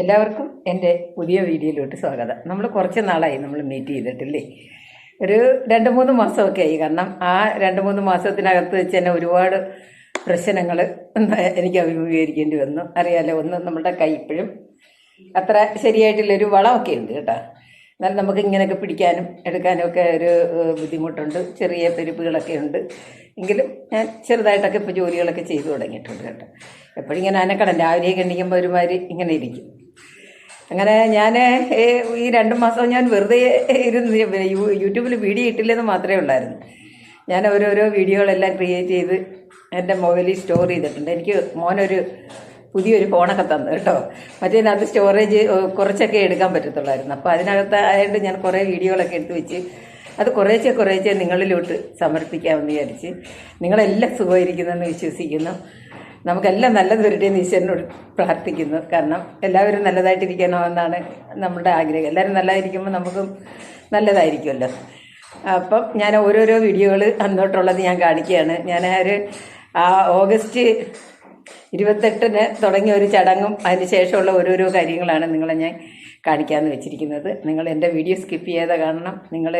എല്ലാവർക്കും എന്റെ പുതിയ വീഡിയോയിലോട്ട് സ്വാഗതം. നമ്മൾ കുറച്ച് നാളായി നമ്മൾ മീറ്റ് ചെയ്തിട്ടില്ലേ? ഒരു രണ്ട് മൂന്ന് മാസമൊക്കെ ആയി. കാരണം ആ രണ്ട് മൂന്ന് മാസത്തിനകത്ത് വെച്ച് തന്നെ ഒരുപാട് പ്രശ്നങ്ങൾ എനിക്ക് അഭിമുഖീകരിക്കേണ്ടി വന്നു. അറിയാലോ ഒന്ന് നമ്മുടെ കൈ ഇപ്പോഴും അത്ര ശരിയായിട്ടുള്ളൊരു വളമൊക്കെ ഉണ്ട് കേട്ടോ. എന്നാലും നമുക്ക് ഇങ്ങനെയൊക്കെ പിടിക്കാനും എടുക്കാനും ഒക്കെ ഒരു ബുദ്ധിമുട്ടുണ്ട്. ചെറിയ പെരുപ്പുകളൊക്കെ ഉണ്ട്. എങ്കിലും ഞാൻ ചെറുതായിട്ടൊക്കെ ഇപ്പോൾ ജോലികളൊക്കെ ചെയ്തു തുടങ്ങിയിട്ടുണ്ട് കേട്ടോ. എപ്പോഴും ഇങ്ങനെ അനക്കണം രാവിലെയൊക്കെ കണ്ടിക്കുമ്പോൾ ഒരുമാതിരി ഇങ്ങനെ ഇരിക്കും. അങ്ങനെ ഞാൻ ഈ രണ്ട് മാസം ഞാൻ വെറുതെ ഇരുന്ന് യൂട്യൂബിൽ വീഡിയോ ഇട്ടില്ലെന്ന് മാത്രമേ ഉള്ളായിരുന്നു ഞാൻ ഓരോരോ വീഡിയോകളെല്ലാം ക്രിയേറ്റ് ചെയ്ത് എന്റെ മൊബൈലിൽ സ്റ്റോർ ചെയ്തിട്ടുണ്ട്. എനിക്ക് മോനൊരു പുതിയൊരു ഫോണൊക്കെ തന്നു കേട്ടോ. മറ്റേതിനകത്ത് സ്റ്റോറേജ് കുറച്ചൊക്കെ എടുക്കാൻ പറ്റത്തുള്ളായിരുന്നു. അപ്പോൾ അതിനകത്ത് ആയതുകൊണ്ട് ഞാൻ കുറേ വീഡിയോകളൊക്കെ എടുത്ത് വെച്ച് അത് കുറേശ്ശെ കുറേശ്ശെ നിങ്ങളിലോട്ട് സമർപ്പിക്കാമെന്ന് വിചാരിച്ച് നിങ്ങളെല്ലാം സുഖമായിരിക്കുന്നെന്ന് വിശ്വസിക്കുന്നു. നമുക്കെല്ലാം നല്ലത് വരട്ടെ എന്ന് ഈശ്വരനോട് പ്രാർത്ഥിക്കുന്നു. കാരണം എല്ലാവരും നല്ലതായിട്ടിരിക്കണമെന്നാണ് നമ്മുടെ ആഗ്രഹം. എല്ലാവരും നല്ലതായിരിക്കുമ്പോൾ നമുക്കും നല്ലതായിരിക്കുമല്ലോ. അപ്പം ഞാൻ ഓരോരോ വീഡിയോകൾ അന്നോട്ടുള്ളത് ഞാൻ കാണിക്കുകയാണ്. ഞാൻ ഒരു ആ ഓഗസ്റ്റ് ഇരുപത്തെട്ടിന് തുടങ്ങിയ ഒരു ചടങ്ങും അതിന് ശേഷമുള്ള ഓരോരോ കാര്യങ്ങളാണ് നിങ്ങളെ ഞാൻ കാണിക്കാമെന്ന് വെച്ചിരിക്കുന്നത്. നിങ്ങൾ എന്റെ വീഡിയോ സ്കിപ്പ് ചെയ്യാതെ കാണണം. നിങ്ങൾ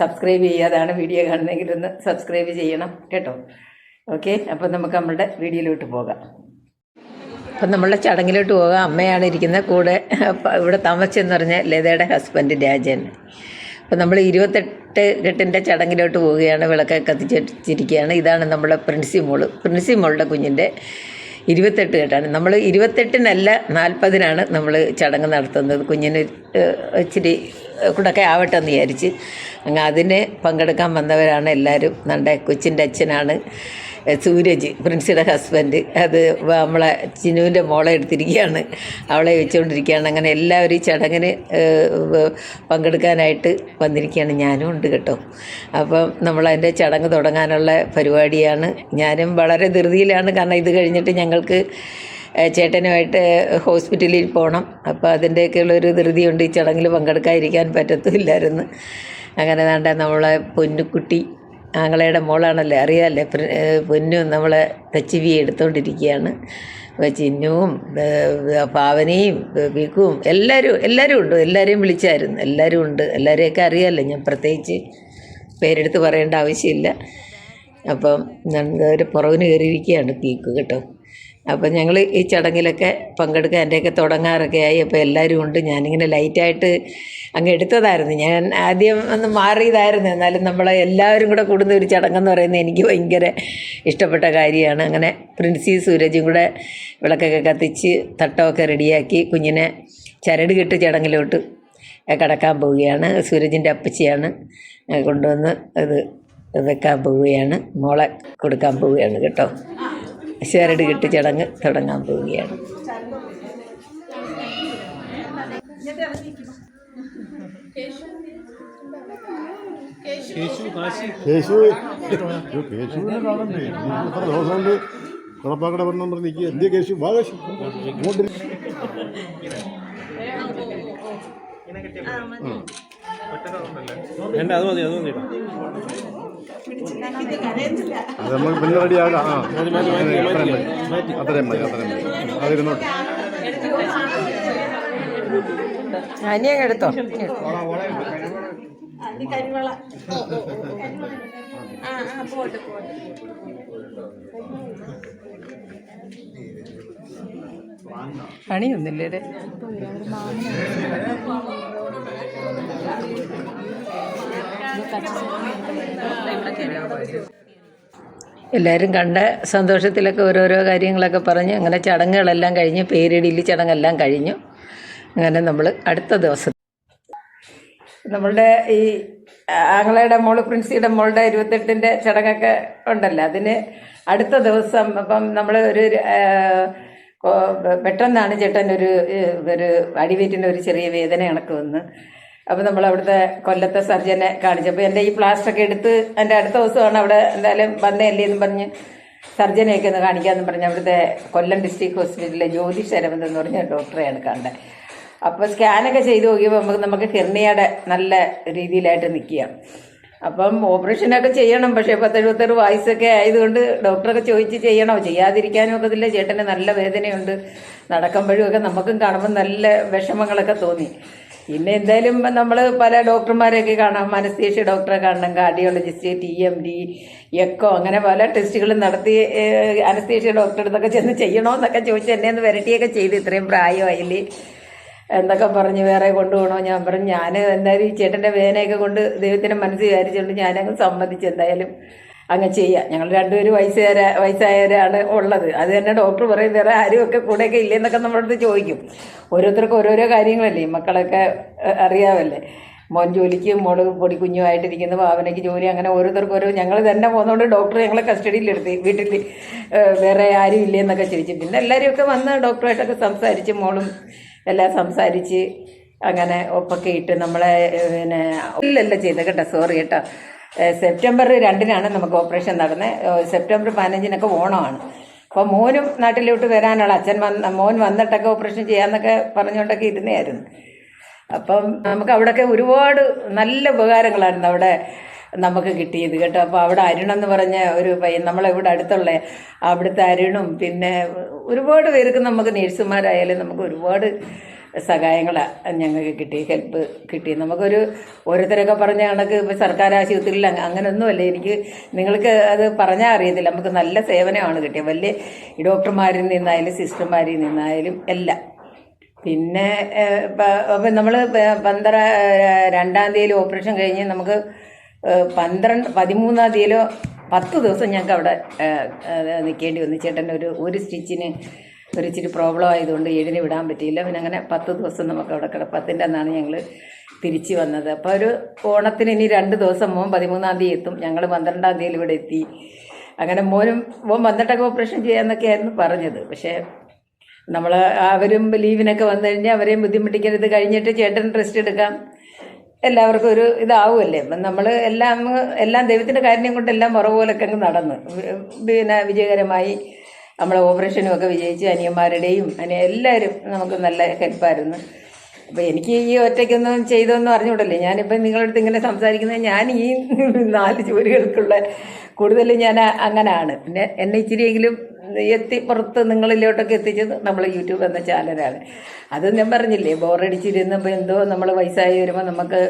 സബ്സ്ക്രൈബ് ചെയ്യാതാണ് വീഡിയോ കാണുന്നെങ്കിൽ ഒന്ന് സബ്സ്ക്രൈബ് ചെയ്യണം. കേട്ടോ? ഓക്കെ അപ്പം നമുക്ക് നമ്മളുടെ വീഡിയോയിലോട്ട് പോകാം. അപ്പം നമ്മളുടെ ചടങ്ങിലോട്ട് പോകാം. അമ്മയാണ് ഇരിക്കുന്നത് കൂടെ. ഇവിടെ താമസിച്ചെന്ന് പറഞ്ഞ ലതയുടെ ഹസ്ബൻഡ് രാജൻ. അപ്പം നമ്മൾ ഇരുപത്തെട്ട് കെട്ടിന്റെ ചടങ്ങിലോട്ട് പോവുകയാണ്. വിളക്കൊക്കെ കത്തിച്ചിരിക്കുകയാണ്. ഇതാണ് നമ്മുടെ പ്രിൻസി മോൾ. പ്രിൻസി മോളുടെ കുഞ്ഞിന്റെ ഇരുപത്തെട്ട് കെട്ടാണ്. നമ്മൾ ഇരുപത്തെട്ടിനല്ല നാൽപ്പതിനാണ് നമ്മൾ ചടങ്ങ് നടത്തുന്നത്. കുഞ്ഞിന് ഇച്ചിരി കൂടൊക്കെ ആവട്ടെ എന്ന് വിചാരിച്ച്. അങ്ങ് അതിന് പങ്കെടുക്കാൻ വന്നവരാണ് എല്ലാവരും. നമ്മുടെ കൊച്ചിന്റെ അച്ഛനാണ്. സൂരജ് പ്രിൻസിയുടെ ഹസ്ബൻഡ് അത് നമ്മളെ ചിനുവിന്റെ മോളെ എടുത്തിരിക്കുകയാണ്. അവളെ വെച്ചുകൊണ്ടിരിക്കുകയാണ് അങ്ങനെ എല്ലാവരും ഈ ചടങ്ങിന് പങ്കെടുക്കാനായിട്ട് വന്നിരിക്കുകയാണ്. ഞാനും ഉണ്ട് കേട്ടോ. അപ്പം നമ്മളതിന്റെ ചടങ്ങ് തുടങ്ങാനുള്ള പരിപാടിയാണ്. ഞാനും വളരെ ധൃതിയിലാണ്. കാരണം ഇത് കഴിഞ്ഞിട്ട് ഞങ്ങൾക്ക് ചേട്ടനുമായിട്ട് ഹോസ്പിറ്റലിൽ പോകണം അപ്പോൾ അതിന്റെയൊക്കെയുള്ളൊരു ധൃതിയുണ്ട് ഈ ചടങ്ങിൽ പങ്കെടുക്കാതിരിക്കാൻ പറ്റത്തില്ലായിരുന്നു അങ്ങനെ വേണ്ട നമ്മളെ പൊന്നുക്കുട്ടി ആങ്ങളയുടെ മോളാണല്ലേ അറിയാമല്ലേ പൊന്നു നമ്മളെ എച്ച് വി എടുത്തുകൊണ്ടിരിക്കുകയാണ് അപ്പോൾ ചിന്നുവും പാവനയും വിക്കുവും എല്ലാവരും എല്ലാവരും ഉണ്ട്. എല്ലാവരെയും വിളിച്ചായിരുന്നു. എല്ലാവരും ഉണ്ട്. എല്ലാവരെയൊക്കെ അറിയാമല്ലോ ഞാൻ പ്രത്യേകിച്ച് പേരെടുത്ത് പറയേണ്ട ആവശ്യമില്ല. അപ്പം ഒരു പുറകിന് കയറിയിരിക്കുകയാണ് പീക്ക് കേട്ടോ. അപ്പം ഞങ്ങൾ ഈ ചടങ്ങിലൊക്കെ പങ്കെടുക്കാൻ എന്റെയൊക്കെ തുടങ്ങാറൊക്കെ ആയി. അപ്പോൾ എല്ലാവരും ഉണ്ട്. ഞാനിങ്ങനെ ലൈറ്റായിട്ട് അങ്ങ് എടുത്തതായിരുന്നു. ഞാൻ ആദ്യം ഒന്ന് മാറിയതായിരുന്നു. എന്നാലും നമ്മളെ എല്ലാവരും കൂടെ കൂടുന്ന ഒരു ചടങ്ങെന്ന് പറയുന്നത് എനിക്ക് ഭയങ്കര ഇഷ്ടപ്പെട്ട കാര്യമാണ്. അങ്ങനെ പ്രിൻസി സൂരജും കൂടെ വിളക്കൊക്കെ കത്തിച്ച് തട്ടമൊക്കെ റെഡിയാക്കി കുഞ്ഞിനെ ചരട് കെട്ട് ചടങ്ങിലോട്ട് കടക്കാൻ പോവുകയാണ്. സൂരജിന്റെ അപ്പച്ചിയാണ് കൊണ്ടുവന്ന് അത് വെക്കാൻ പോവുകയാണ്. മോളെ കൊടുക്കാൻ പോവുകയാണ് കേട്ടോ. ശരട് കെട്ട് ചടങ്ങ് തുടങ്ങാൻ പോവുകയാണ്. കേശുവിനെ കാണണ്ടേ? എത്ര ദിവസം കൊണ്ട് കുഴപ്പാക്കട പറഞ്ഞ പറഞ്ഞ് നിൽക്കുക. എന്തിയ കേശു? വാ കേശു. ഇങ്ങോട്ട്. വേണ്ട അത് മതി അത് മതി. അത് നമ്മൾ പിന്നെ റെഡി ആകാം. ആ അത്രയും മതി. അത്രയും മതി അത്രയും മതി. അതിരുന്നോട്ടെ. അനിയങ്ങ് എടുത്തോ. പണിയൊന്നുമില്ലേ എല്ലാവരും കണ്ട സന്തോഷത്തിലൊക്കെ ഓരോരോ കാര്യങ്ങളൊക്കെ പറഞ്ഞ് അങ്ങനെ ചടങ്ങുകളെല്ലാം കഴിഞ്ഞ് പേരിടിയിൽ ചടങ്ങെല്ലാം കഴിഞ്ഞു. അങ്ങനെ നമ്മൾ അടുത്ത ദിവസം നമ്മളുടെ ഈ ആങ്ങളയുടെ മോൾ പ്രിൻസിയുടെ മോളുടെ ഇരുപത്തെട്ടിന്റെ ചടങ്ങൊക്കെ ഉണ്ടല്ലോ. അതിന് അടുത്ത ദിവസം അപ്പം നമ്മൾ ഒരു പെട്ടെന്നാണ് ചേട്ടൻ ഒരു ഒരു അടിവേറ്റിന്റെ ഒരു ചെറിയ വേദന കണക്ക് വന്ന്. അപ്പോൾ നമ്മൾ അവിടുത്തെ കൊല്ലത്തെ സർജനെ കാണിച്ചപ്പോൾ എന്റെ ഈ പ്ലാസ്റ്റർ ഒക്കെ എടുത്ത് എന്റെ അടുത്ത ദിവസമാണ് അവിടെ എന്തായാലും വന്നതല്ലേ എന്ന് പറഞ്ഞ് സർജനെയൊക്കെ ഒന്ന് കാണിക്കാമെന്ന് പറഞ്ഞ് അവിടുത്തെ കൊല്ലം ഡിസ്ട്രിക്ട് ഹോസ്പിറ്റലിലെ ജ്യോതി ശരവന്ത് എന്ന് പറഞ്ഞ ഡോക്ടറെയാണ് കണ്ടത്. അപ്പോൾ സ്കാനൊക്കെ ചെയ്ത് നോക്കിയപ്പോൾ നമുക്ക് നമുക്ക് ഹിർണിയുടെ നല്ല രീതിയിലായിട്ട് നിൽക്കുക. അപ്പം ഓപ്പറേഷനൊക്കെ ചെയ്യണം പക്ഷേ പത്തെഴുപത്താറ് വയസ്സൊക്കെ ആയതുകൊണ്ട് ഡോക്ടറൊക്കെ ചോദിച്ച് ചെയ്യണോ? ചെയ്യാതിരിക്കാനും ഒക്കത്തില്ല. ചേട്ടന് നല്ല വേദനയുണ്ട്. നടക്കുമ്പോഴും ഒക്കെ നമുക്കും കാണുമ്പോൾ നല്ല വിഷമങ്ങളൊക്കെ തോന്നി. പിന്നെ എന്തായാലും നമ്മൾ പല ഡോക്ടർമാരെയൊക്കെ കാണാം. മനസ്തേഷ്യ ഡോക്ടറെ കാണണം. Cardiologist T M D echo അങ്ങനെ പല ടെസ്റ്റുകളും നടത്തി അനസ്തേഷ്യ ഡോക്ടറെ അടുത്തൊക്കെ ചെന്ന് ചെയ്യണോന്നൊക്കെ ചോദിച്ചു എന്നെ ഒന്ന് വരട്ടിയൊക്കെ ചെയ്ത് ഇത്രയും പ്രായമായില്ലേ. എന്തൊക്കെ പറഞ്ഞ് വേറെ കൊണ്ടുപോകണോ? ഞാൻ പറഞ്ഞു ഞാൻ എന്തായാലും ഈ ചേട്ടന്റെ വേദനയൊക്കെ കൊണ്ട് ദൈവത്തിന്റെ മനസ്സ് വിചാരിച്ചുകൊണ്ട് ഞാനങ്ങ് സമ്മതിച്ചു എന്തായാലും. അങ്ങ് ചെയ്യാം. ഞങ്ങൾ രണ്ടുപേരും വയസ്സുകാര വയസ്സായവരാണ് ഉള്ളത്. അത് തന്നെ ഡോക്ടർ പറയും വേറെ ആരും ഒക്കെ കൂടെയൊക്കെ ഇല്ലെന്നൊക്കെ നമ്മളടുത്ത് ചോദിക്കും. ഓരോരുത്തർക്കും ഓരോരോ കാര്യങ്ങളല്ലേ? മക്കളൊക്കെ അറിയാവല്ലേ? മോൻ ജോലിക്ക് മോൾ പൊടി കുഞ്ഞുമായിട്ടിരിക്കുന്ന ഭാവനയ്ക്ക് ജോലി അങ്ങനെ ഓരോരുത്തർക്കും ഓരോ ഞങ്ങൾ തന്നെ പോകുന്നതുകൊണ്ട് ഡോക്ടർ ഞങ്ങളെ കസ്റ്റഡിയിലെടുത്ത് വീട്ടിൽ വേറെ ആരും ഇല്ലെന്നൊക്കെ ചോദിച്ചു. പിന്നെ എല്ലാവരും ഒക്കെ വന്ന് ഡോക്ടറായിട്ടൊക്കെ സംസാരിച്ച് മോളും എല്ലാം സംസാരിച്ച് അങ്ങനെ ഒപ്പൊക്കെ ഇട്ട് നമ്മളെ പിന്നെ ഇല്ലല്ല ചെയ്ത കേട്ടോ. സോറി കേട്ടോ. സെപ്റ്റംബർ രണ്ടിനാണ് നമുക്ക് ഓപ്പറേഷൻ നടന്നത് സെപ്റ്റംബർ പതിനഞ്ചിനൊക്കെ ഓണമാണ്. അപ്പോൾ മോനും നാട്ടിലോട്ട് വരാനുള്ള അച്ഛൻ വന്ന മോൻ വന്നിട്ടൊക്കെ ഓപ്പറേഷൻ ചെയ്യാമെന്നൊക്കെ പറഞ്ഞുകൊണ്ടൊക്കെ ഇരുന്നായിരുന്നു അപ്പം നമുക്ക് അവിടെയൊക്കെ ഒരുപാട് നല്ല ഉപകാരങ്ങളായിരുന്നു അവിടെ നമുക്ക് കിട്ടിയത് കേട്ടോ. അപ്പോൾ അവിടെ അരുണെന്ന് പറഞ്ഞ ഒരു പയ്യൻ നമ്മളിവിടെ അടുത്തുള്ള അവിടുത്തെ അരുണും പിന്നെ ഒരുപാട് പേർക്ക് നമുക്ക് നേഴ്സുമാരായാലും നമുക്ക് ഒരുപാട് സഹായങ്ങളാണ് ഞങ്ങൾക്ക് കിട്ടി ഹെൽപ്പ് കിട്ടി. നമുക്കൊരു ഓരോരുത്തരൊക്കെ പറഞ്ഞ കണക്ക് ഇപ്പോൾ സർക്കാർ ആശുപത്രിയിൽ അങ്ങ- അങ്ങനെയൊന്നുമല്ല എനിക്ക് നിങ്ങൾക്ക് അത് പറഞ്ഞാൽ അറിയത്തില്ല. നമുക്ക് നല്ല സേവനമാണ് കിട്ടിയത്. വലിയ ഡോക്ടർമാരിൽ നിന്നായാലും സിസ്റ്റർമാരിൽ നിന്നായാലും എല്ലാം. പിന്നെ അപ്പം നമ്മൾ പന്ത്ര രണ്ടാം തീയതി ഓപ്പറേഷൻ കഴിഞ്ഞ് നമുക്ക് പന്ത്രണ്ട് പതിമൂന്നാം തീയതിയിലോ പത്ത് ദിവസം ഞങ്ങൾക്ക് അവിടെ നിൽക്കേണ്ടി വന്നു. ചേട്ടന്റെ ഒരു ഒരു സ്റ്റിച്ചിന് ഒരു ഇച്ചിരി പ്രോബ്ലം ആയതുകൊണ്ട് ഏഴിന് വിടാൻ പറ്റിയില്ല. പിന്നെ അങ്ങനെ പത്ത് ദിവസം നമുക്ക് അവിടെ കിട പത്തിന്റെ അന്നാണ് ഞങ്ങൾ തിരിച്ചു വന്നത്. അപ്പോൾ ഒരു ഓണത്തിന് ഇനി രണ്ട് ദിവസം മോൻ പതിമൂന്നാം തീയതി എത്തും. ഞങ്ങൾ പന്ത്രണ്ടാം തീയതി ഇവിടെ എത്തി. അങ്ങനെ മോനും മോൻ വന്നിട്ടൊക്കെ ഓപ്പറേഷൻ ചെയ്യാമെന്നൊക്കെയായിരുന്നു പറഞ്ഞത്. പക്ഷേ നമ്മൾ അവരും ലീവിനൊക്കെ വന്നു കഴിഞ്ഞാൽ അവരെയും ബുദ്ധിമുട്ടിക്കരുത്. കഴിഞ്ഞിട്ട് ചേട്ടൻ റെസ്റ്റ് എടുക്കാം. എല്ലാവർക്കും ഒരു ഇതാവുമല്ലേ? അപ്പം നമ്മൾ എല്ലാം എല്ലാം ദൈവത്തിന്റെ കാര്യം കൊണ്ട് എല്ലാം പുറ അങ്ങ് നടന്ന്. പിന്നെ വിജയകരമായി നമ്മളെ ഓപ്പറേഷനും ഒക്കെ വിജയിച്ച് അനിയന്മാരുടെയും അനി എല്ലാവരും നമുക്ക് നല്ല ഹെൽപ്പായിരുന്നു. അപ്പോൾ എനിക്ക് ഈ ഒറ്റയ്ക്കൊന്നും ചെയ്തൊന്നും അറിഞ്ഞൂടല്ലേ ഞാനിപ്പം നിങ്ങളുടെ അടുത്ത് ഇങ്ങനെ സംസാരിക്കുന്നത് ഞാൻ ഈ നാല് ജോലികൾക്കുള്ള കൂടുതൽ ഞാൻ അങ്ങനെയാണ് പിന്നെ എന്നെ ഇച്ചിരിയെങ്കിലും എത്തി പുറത്ത് നിങ്ങളിലോട്ടൊക്കെ എത്തിച്ചത് നമ്മൾ യൂട്യൂബ് എന്ന ചാനലാണ്. അത് ഞാൻ പറഞ്ഞില്ലേ ബോറടിച്ചിരുന്നപ്പോൾ എന്തോ നമ്മൾ വയസ്സായി വരുമ്പോൾ നമുക്ക്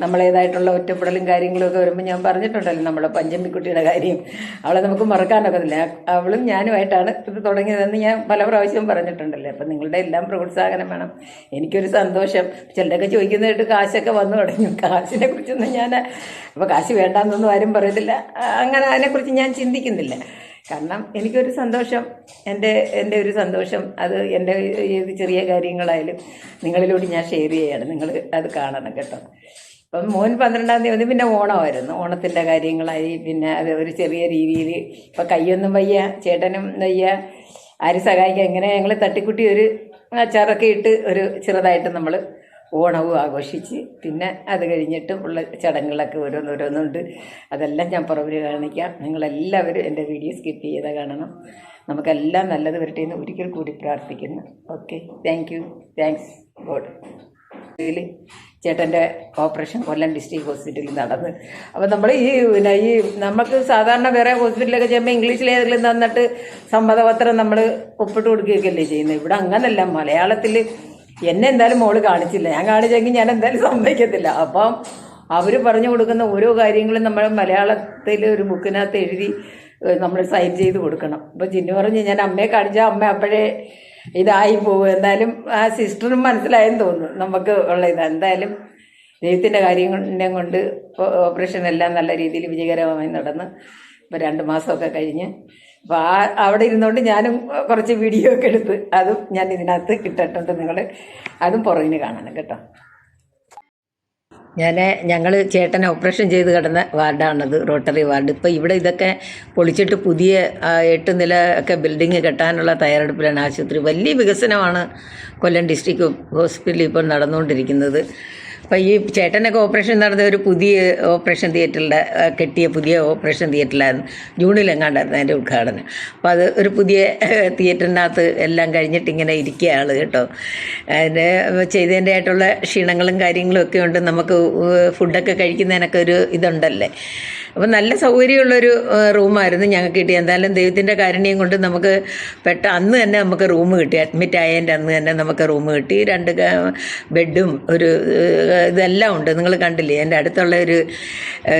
നമ്മളേതായിട്ടുള്ള ഒറ്റപ്പെടലും കാര്യങ്ങളും ഒക്കെ വരുമ്പോൾ ഞാൻ പറഞ്ഞിട്ടുണ്ടല്ലോ നമ്മുടെ പഞ്ചമിക്കുട്ടിയുടെ കാര്യം. അവളെ നമുക്ക് മറക്കാനൊക്കത്തില്ല. അവളും ഞാനുമായിട്ടാണ് ഇത് തുടങ്ങിയതെന്ന് ഞാൻ പല പ്രാവശ്യവും പറഞ്ഞിട്ടുണ്ടല്ലോ. അപ്പം നിങ്ങളുടെ എല്ലാം പ്രോത്സാഹനം വേണം. എനിക്കൊരു സന്തോഷം. ചിലരൊക്കെ ചോദിക്കുന്നതായിട്ട് കാശൊക്കെ വന്നു തുടങ്ങി. കാശിനെ കുറിച്ചൊന്നും ഞാൻ അപ്പോൾ കാശ് വേണ്ടാന്നൊന്നും ആരും പറയത്തില്ല. അങ്ങനെ അതിനെക്കുറിച്ച് ഞാൻ ചിന്തിക്കുന്നില്ല. കാരണം എനിക്കൊരു സന്തോഷം. എന്റെ എന്റെ ഒരു സന്തോഷം. അത് എന്റെ ഏത് ചെറിയ കാര്യങ്ങളായാലും നിങ്ങളിലൂടെ ഞാൻ ഷെയർ ചെയ്യാണ്. നിങ്ങൾ അത് കാണണം കേട്ടോ. അപ്പം മോൻ പന്ത്രണ്ടാം തീയതി പിന്നെ ഓണമായിരുന്നു. ഓണത്തിന്റെ കാര്യങ്ങളായി പിന്നെ അത് ഒരു ചെറിയ രീതിയിൽ ഇപ്പം കയ്യൊന്നും വയ്യ ചേട്ടനും വയ്യ ആരും സഹായിക്കാൻ ഇങ്ങനെ ഞങ്ങൾ തട്ടിക്കുട്ടി ഒരു അച്ചാറൊക്കെ ഇട്ട് ഒരു ചെറുതായിട്ട് നമ്മൾ ഓണവും ആഘോഷിച്ച് പിന്നെ അത് കഴിഞ്ഞിട്ട് ഉള്ള ചടങ്ങുകളൊക്കെ ഓരോന്നോരോന്നുണ്ട്. അതെല്ലാം ഞാൻ പുറകിൽ കാണിക്കാം. നിങ്ങളെല്ലാവരും എന്റെ വീഡിയോ സ്കിപ്പ് ചെയ്ത് കാണണം. നമുക്കെല്ലാം നല്ലത് വരട്ടെ എന്ന് ഒരിക്കൽ കൂടി പ്രാർത്ഥിക്കുന്നു. Okay. Thank you. Thanks God. ചേട്ടന്റെ ഓപ്പറേഷൻ കൊല്ലം ഡിസ്ട്രിക്ട് ഹോസ്പിറ്റലിൽ നടന്ന്. അപ്പം നമ്മൾ ഈ പിന്നെ ഈ നമുക്ക് സാധാരണ വേറെ ഹോസ്പിറ്റലിലൊക്കെ ചെയ്യുമ്പോൾ ഇംഗ്ലീഷിൽ ഏതെങ്കിലും തന്നിട്ട് സമ്മതപത്രം നമ്മൾ ഒപ്പിട്ട് കൊടുക്കുകയൊക്കെയല്ലേ ചെയ്യുന്നത് ഇവിടെ അങ്ങനല്ല. മലയാളത്തിൽ എന്നെ എന്തായാലും മോൾ കാണിച്ചില്ല. ഞാൻ കാണിച്ചെങ്കിൽ ഞാൻ എന്തായാലും സമ്മതിക്കത്തില്ല. അപ്പം അവർ പറഞ്ഞു കൊടുക്കുന്ന ഓരോ കാര്യങ്ങളും നമ്മൾ മലയാളത്തിൽ ഒരു ബുക്കിനകത്ത് എഴുതി നമ്മൾ സൈൻ ചെയ്ത് കൊടുക്കണം. അപ്പോൾ ചിന്നു പറഞ്ഞ് ഞാൻ അമ്മയെ കാണിച്ചാൽ അമ്മ അപ്പോഴേ ഇതായി പോകും എന്തായാലും ആ സിസ്റ്ററും മനസ്സിലായെന്ന് തോന്നുന്നു. നമുക്ക് ഉള്ള ഇത്. എന്തായാലും ദൈവത്തിന്റെ കാര്യങ്ങളെ കൊണ്ട് ഓപ്പറേഷൻ എല്ലാം നല്ല രീതിയിൽ വിജയകരമായി നടന്ന് ഇപ്പോൾ രണ്ട് മാസമൊക്കെ കഴിഞ്ഞ്. അപ്പോൾ ആ അവിടെ ഇരുന്നുകൊണ്ട് ഞാനും കുറച്ച് വീഡിയോ ഒക്കെ എടുത്ത് അതും ഞാൻ ഇതിനകത്ത് കിട്ടട്ടുണ്ട് നിങ്ങൾ അതും പുറകിന് കാണണം കേട്ടോ. ഞാൻ ഞങ്ങൾ ചേട്ടനെ ഓപ്പറേഷൻ ചെയ്ത് കിടന്ന വാർഡാണത് റോട്ടറി വാർഡ്. ഇപ്പോൾ ഇവിടെ ഇതൊക്കെ പൊളിച്ചിട്ട് പുതിയ എട്ട് നില ഒക്കെ ബിൽഡിങ് കെട്ടാനുള്ള തയ്യാറെടുപ്പിലാണ് ആശുപത്രി. വലിയ വികസനമാണ് കൊല്ലം ഡിസ്ട്രിക്ട് ഹോസ്പിറ്റലിൽ ഇപ്പോൾ നടന്നുകൊണ്ടിരിക്കുന്നത്. അപ്പം ഈ ചേട്ടനൊക്കെ ഓപ്പറേഷൻ നടന്ന ഒരു പുതിയ ഓപ്പറേഷൻ തിയേറ്ററിന്റെ കെട്ടിയ പുതിയ ഓപ്പറേഷൻ തിയേറ്ററിലായിരുന്നു. ജൂണിലെങ്ങാണ്ടായിരുന്നു അതിന്റെ ഉദ്ഘാടനം. അപ്പോൾ അത് ഒരു പുതിയ തിയേറ്ററിനകത്ത് എല്ലാം കഴിഞ്ഞിട്ട് ഇങ്ങനെ ഇരിക്കുക ആൾ കേട്ടോ. അതിന്റെ ചെയ്തതിന്റെ ആയിട്ടുള്ള ക്ഷീണങ്ങളും കാര്യങ്ങളും ഒക്കെ ഉണ്ട്. നമുക്ക് ഫുഡൊക്കെ കഴിക്കുന്നതിനൊക്കെ ഒരു ഇതുണ്ടല്ലേ? അപ്പം നല്ല സൗകര്യമുള്ളൊരു റൂമായിരുന്നു ഞങ്ങൾക്ക് കിട്ടി എന്തായാലും ദൈവത്തിന്റെ കാരുണ്യം കൊണ്ട് നമുക്ക് പെട്ട അന്ന് തന്നെ നമുക്ക് റൂം കിട്ടി. അഡ്മിറ്റ് ആയതിന്റെ അന്ന് തന്നെ നമുക്ക് റൂം കിട്ടി. രണ്ട് ബെഡും ഒരു ഇതെല്ലാം ഉണ്ട്. നിങ്ങൾ കണ്ടില്ലേ? എന്റെ അടുത്തുള്ള ഒരു